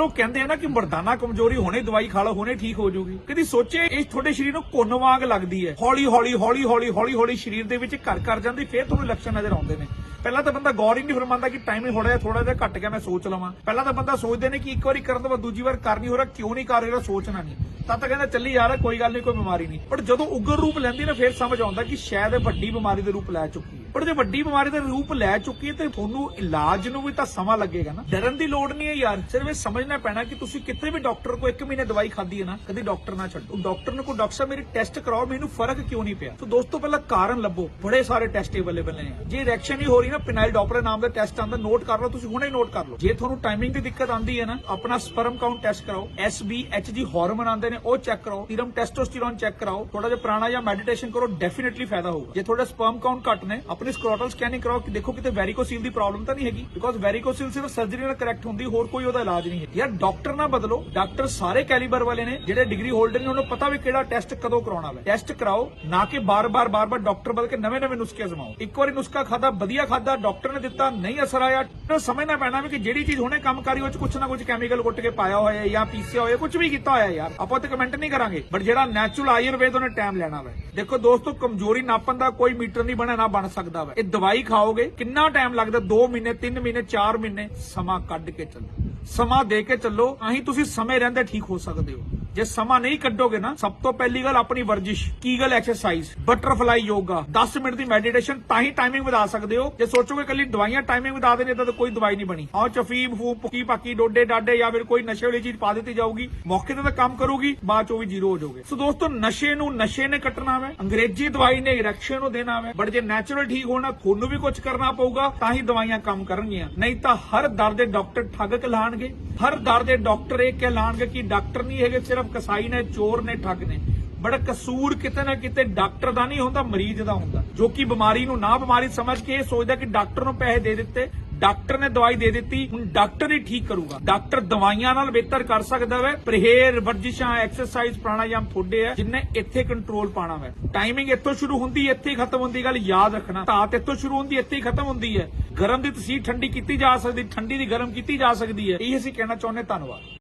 ਲੋਕ ਕਹਿੰਦੇ ਆ ਨਾ ਕਿ ਮਰਦਾਨਾ ਕਮਜ਼ੋਰੀ, ਹੋਣੇ ਦਵਾਈ ਖਾ ਲਓ, ਹੁਣੇ ਠੀਕ ਹੋ ਜਾਊਗੀ ਕਦੀ ਸੋਚੇ ਇਹ ਤੁਹਾਡੇ ਸਰੀਰ ਨੂੰ ਕੁੰਨ ਵਾਂਗ ਲੱਗਦੀ ਹੈ? ਹੌਲੀ ਹੌਲੀ ਹੌਲੀ ਹੌਲੀ ਹੌਲੀ ਹੌਲੀ ਸਰੀਰ ਦੇ ਵਿੱਚ ਘਰ ਕਰ ਜਾਂਦੀ ਫਿਰ ਤੁਹਾਨੂੰ ਲੱਛਣ ਨਜ਼ਰ ਆਉਂਦੇ ਨੇ। ਪਹਿਲਾਂ ਤਾਂ ਬੰਦਾ ਗੌਰ ਹੀ ਨਹੀਂ ਫਰਮਾਉਂਦਾ ਕਿ ਟਾਈਮ ਹੀ ਥੋੜਾ ਜਿਹਾ ਥੋੜਾ ਜਿਹਾ ਘੱਟ ਗਿਆ, ਮੈਂ ਸੋਚ ਲਵਾਂ। ਪਹਿਲਾਂ ਤਾਂ ਬੰਦਾ ਸੋਚਦੇ ਨੇ ਕਿ ਇੱਕ ਵਾਰੀ ਕਰਨ ਤੋਂ ਬਾਅਦ ਦੂਜੀ ਵਾਰ ਕਰ ਨਹੀਂ ਹੋ ਰਿਹਾ, ਕਿਉਂ ਨਹੀਂ ਕਰ ਰਿਹਾ, ਸੋਚਣਾ ਨਹੀਂ। ਤਾਂ ਤਾਂ ਕਹਿੰਦਾ, ਚੱਲੀ ਯਾਰ, ਕੋਈ ਗੱਲ ਨਹੀਂ, ਕੋਈ ਬਿਮਾਰੀ ਨਹੀਂ। ਪਰ ਜਦੋਂ ਉਗਰ ਰੂਪ ਲੈਂਦੀ ਨਾ, ਫਿਰ ਸਮਝ ਆਉਂਦਾ ਕਿ ਸ਼ਾਇਦ ਇਹ ਵੱਡੀ ਬਿਮਾਰੀ ਦੇ ਰੂਪ ਲੈ ਚੁੱਕੀ। ਪਰ ਜੇ ਵੱਡੀ ਬਿਮਾਰੀ ਦਾ ਰੂਪ ਲੈ ਚੁੱਕੀ ਹੈ ਤੇ ਤੁਹਾਨੂੰ ਇਲਾਜ ਨੂੰ ਵੀ ਤਾਂ ਸਮਾਂ ਲੱਗੇਗਾ ਨਾ। ਡਰਨ ਦੀ ਲੋੜ ਨਹੀਂ ਹੈ ਯਾਰ, ਸਿਰਫ ਇਹ ਸਮਝਣਾ ਪੈਣਾ ਕਿ ਤੁਸੀਂ ਕਿਤੇ ਵੀ ਡਾਕਟਰ ਕੋ ਇੱਕ ਮਹੀਨੇ ਦਵਾਈ ਖਾਧੀ ਹੈ ਨਾ, ਕਦੀ ਡਾਕਟਰ ਨਾ ਛੱਡੋ। ਡਾਕਟਰ ਨੂੰ ਕੋ ਡਾਕਟਰ ਸਾਹਿਬ, ਮੇਰੀ ਟੈਸਟ ਕਰਾਓ, ਮੈਨੂੰ ਫ਼ਰਕ ਕਿਉਂ ਨਹੀਂ ਪਿਆ? ਤਾਂ ਦੋਸਤੋ, ਪਹਿਲਾਂ ਕਾਰਨ ਲੱਭੋ। ਬੜੇ ਸਾਰੇ ਟੈਸਟ ਅਵੇਲੇਬਲ ਨੇ। ਜੇ ਰਿਐਕਸ਼ਨ ਨਹੀਂ ਹੋ ਰਹੀ ਨਾ ਪਿਨਾਈਲ ਡਾਪਲਰ ਨਾਮ ਦਾ ਟੈਸਟ ਆਂਦਾ ਨੋਟ ਕਰ ਲਓ, ਤੁਸੀਂ ਹੁਣੇ ਨੋਟ ਕਰ ਲਓ। ਜੇ ਤੁਹਾਨੂੰ ਟਾਈਮਿੰਗ ਦੀ ਦਿੱਕਤ ਆਂਦੀ ਹੈ ਨਾ, ਆਪਣਾ ਸਪਰਮ ਕਾਊਂਟ ਟੈਸਟ ਕਰਾਓ। SBHG ਹਾਰਮੋਨ ਆਂਦੇ ਨੇ, ਉਹ ਚੈੱਕ ਕਰਾਓ। ਸੀਰਮ ਟੈਸਟੋਸਟੇਰੋਨ ਚੈੱਕ ਕਰਾਓ। ਥੋੜਾ ਜਿਹਾ ਪ੍ਰਾਣਾਯਾਮ ਮੈਡੀਟੇਸ਼ਨ ਕਰੋ ਡੈਫੀਨਿਟਲੀ ਫਾਇਦਾ ਹੋਊਗਾ। ਜੇ ਤੁਹਾਡਾ ਸਪਰਮ ਕਾਊਂਟ ਘੱਟ ਨੇ ਆਪਣੀ ਸਕਰੋਟਲ ਸਕੈਨਿੰਗ ਕਰਾਓ ਕਿ ਦੇਖੋ ਕਿਤੇ ਵੈਰੀਕੋਸੀਲ ਦੀ ਪ੍ਰੋਬਲਮ ਤਾਂ ਨਹੀਂ ਹੈਗੀ। ਬਿਕੋਜ਼ ਵੈਰੀਕੋਸੀਲ ਸਿਰਫ ਸਰਜਰੀ ਨਾਲ ਕਰੈਕਟ ਹੁੰਦੀ, ਹੋਰ ਕੋਈ ਉਹਦਾ ਇਲਾਜ ਨਹੀਂ ਹੈ। ਯਾਰ ਡਾਕਟਰ ਨਾ ਬਦਲੋ ਡਾਕਟਰ ਸਾਰੇ ਕੈਲੀਬਰ ਵਾਲੇ ਨੇ, ਜਿਹੜੇ ਡਿਗਰੀ ਹੋਲਡਰ ਨੇ, ਉਹਨਾਂ ਨੂੰ ਪਤਾ ਵੀ ਕਿਹੜਾ ਟੈਸਟ ਕਦੋਂ ਕਰਾਉਣਾ ਹੈ ਟੈਸਟ ਕਰਾਓ, ਨਾ ਕਿ ਬਾਰ-ਬਾਰ ਬਾਰ-ਬਾਰ ਡਾਕਟਰ ਬਦਲ ਕੇ ਨਵੇਂ-ਨਵੇਂ ਨੁਸਖੇ ਅਜ਼ਮਾਓ। ਇੱਕ ਵਾਰੀ ਨੁਸਖਾ ਖਾਦਾ ਵਧੀਆ ਖਾਦਾ ਡਾਕਟਰ ਨੇ ਦਿੱਤਾ, ਨਹੀਂ ਅਸਰ ਆਇਆ। ਤਾਂ ਸਮਝਣਾ ਪੈਣਾ ਵੀ ਕਿ ਜਿਹੜੀ ਚੀਜ਼ ਹੁਣੇ ਕੰਮ ਕਰੀ ਉਹ ਚ ਕੁਛ ਨਾ ਕੁਛ ਕੈਮੀਕਲ ਕੁੱਟ ਕੇ ਪਾਇਆ ਹੋਇਆ ਜਾਂ ਪੀਸਿਆ ਹੋਇਆ ਕੁਝ ਵੀ ਕੀਤਾ ਹੋਇਆ ਯਾਰ। ਆਪਾਂ ਤੇ ਕਮੈਂਟ ਨਹੀਂ ਕਰਾਂਗੇ। ਬਟ ਜਿਹੜਾ ਨੈਚੁਰਲ ਆਯੁਰਵੇਦ ਉਹਨੇ ਟਾਈਮ ਲੈਣਾ ਵਾ। ਦੇਖੋ ਦੋਸਤੋ, ਕਮਜ਼ੋਰੀ ਨਾਪਣ ਦਾ ਕੋਈ ਮੀਟਰ ਨਹੀਂ ਬਣਿਆ, ਨਾ ਬਣ ਸਕਦਾ। ਵਾ। ਇਹ ਦਵਾਈ ਖਾਓਗੇ, ਕਿੰਨਾ ਟਾਈਮ ਲੱਗਦਾ? 2 ਮਹੀਨੇ 3 ਮਹੀਨੇ 4 ਮਹੀਨੇ? ਸਮਾਂ ਕੱਢ ਕੇ ਚੱਲੋ। ਸਮਾਂ ਦੇ ਕੇ ਚੱਲੋ, ਤਾਂ ਹੀ ਤੁਸੀਂ ਸਮੇਂ ਰਹਿੰਦੇ ਠੀਕ ਹੋ ਸਕਦੇ ਹੋ। ਜੇ ਸਮਾਂ ਨਹੀਂ ਕੱਢੋਗੇ ਨਾ, ਸਭ ਤੋਂ ਪਹਿਲੀ ਗੱਲ ਆਪਣੀ ਵਰਜਿਸ਼ kegel exercise butterfly yoga 10 minute ਦੀ ਮੈਡੀਟੇਸ਼ਨ ਤਾਂ ਹੀ ਟਾਈਮਿੰਗ ਵਧਾ ਸਕਦੇ ਹੋ। ਜੇ ਸੋਚੋਗੇ ਕੱਲੀ ਦਵਾਈਆਂ ਟਾਈਮਿੰਗ ਵਧਾ ਦੇਣੇ ਤਾਂ ਕੋਈ ਦਵਾਈ ਨਹੀਂ ਬਣੀ। ਆਹ ਚਫੀਮ ਫੂ ਪੁੱਕੀ ਪਾਕੀ ਡੋਡੇ, ਡਾਡੇ ਜਾਂ ਫਿਰ ਕੋਈ ਨਸ਼ੇ ਵਾਲੀ ਚੀਜ਼ ਪਾ ਦਿੱਤੀ ਜਾਊਗੀ, ਮੌਕੇ ਤੇ ਤਾਂ ਕੰਮ ਕਰੂਗੀ, ਬਾਅਦ ਚੋਂ ਵੀ ਜ਼ੀਰੋ ਹੋ ਜਾਓਗੇ। ਸੋ ਦੋਸਤੋ, ਨਸ਼ੇ ਨੂੰ ਨਸ਼ੇ ਨੇ ਕੱਟਣਾ ਹੈ ਅੰਗਰੇਜ਼ੀ ਦਵਾਈ ਨੇ ਇਰੈਕਸ਼ਨ ਨੂੰ ਦੇਣਾ ਹੈ ਬਟ ਜੇ ਨੈਚੁਰਲ ਠੀਕ ਹੋਣਾ, ਤੁਹਾਨੂੰ ਵੀ ਕੁਝ ਕਰਨਾ ਪਊਗਾ, ਤਾਂ ਹੀ ਦਵਾਈਆਂ ਕੰਮ ਕਰਨਗੀਆਂ। ਨਹੀਂ ਤਾਂ ਹਰ ਦਰ ਦੇ ਡਾਕਟਰ ਠੱਗ ਲਾਣਗੇ। ਹਰ ਦਰ ਦੇ ਡਾਕਟਰ ਇਹ ਕਹਿਲਾਣਗੇ ਕਿ ਡਾਕਟਰ ਨਹੀਂ ਹੈਗੇ, ਸਿਰਫ ਕਸਾਈ ਨੇ, ਚੋਰ ਨੇ, ਠੱਗ ਨੇ। ਬੜਾ ਕਸੂਰ ਕਿਤੇ ਨਾ ਕਿਤੇ ਡਾਕਟਰ ਦਾ ਨਹੀਂ ਹੁੰਦਾ, ਮਰੀਜ਼ ਦਾ ਹੁੰਦਾ। ਜੋ ਕਿ ਬਿਮਾਰੀ ਨੂੰ ਨਾ ਬਿਮਾਰੀ ਸਮਝ ਕੇ ਇਹ ਸੋਚਦਾ ਕਿ ਡਾਕਟਰ ਨੂੰ ਪੈਸੇ ਦੇ ਦਿੱਤੇ ਡਾਕਟਰ ਨੇ ਦਵਾਈ ਦੇ ਦਿੱਤੀ, ਹੁਣ ਡਾਕਟਰ ਹੀ ਠੀਕ ਕਰੂਗਾ। ਡਾਕਟਰ ਦਵਾਈਆਂ ਨਾਲ ਬਿਹਤਰ ਕਰ ਸਕਦਾ ਹੈ ਪਰਹੇਜ਼, ਵਰਜਿਸ਼ਾਂ ਐਕਸਰਸਾਈਜ਼ ਪ੍ਰਾਣਾਯਾਮ ਤੁਹਾਡੇ ਆ, ਜਿੰਨੇ ਇੱਥੇ ਕੰਟਰੋਲ ਪਾਣਾ ਹੈ ਟਾਈਮਿੰਗ ਇੱਥੋਂ ਸ਼ੁਰੂ ਹੁੰਦੀ ਇੱਥੇ ਹੀ ਖਤਮ ਹੁੰਦੀ ਗੱਲ ਯਾਦ ਰੱਖਣਾ। ਧਾਤ ਇੱਥੋਂ ਸ਼ੁਰੂ ਹੁੰਦੀ, ਇੱਥੇ ਹੀ ਖਤਮ ਹੁੰਦੀ ਹੈ। ਗਰਮ ਦੀ ਤਸੀਰ ਠੰਡੀ ਕੀਤੀ ਜਾ ਸਕਦੀ, ਠੰਡੀ ਦੀ ਗਰਮ ਕੀਤੀ ਜਾ ਸਕਦੀ ਹੈ। ਇਹ ਅਸੀਂ ਕਹਿਣਾ ਚਾਹੁੰਦੇ ਧੰਨਵਾਦ।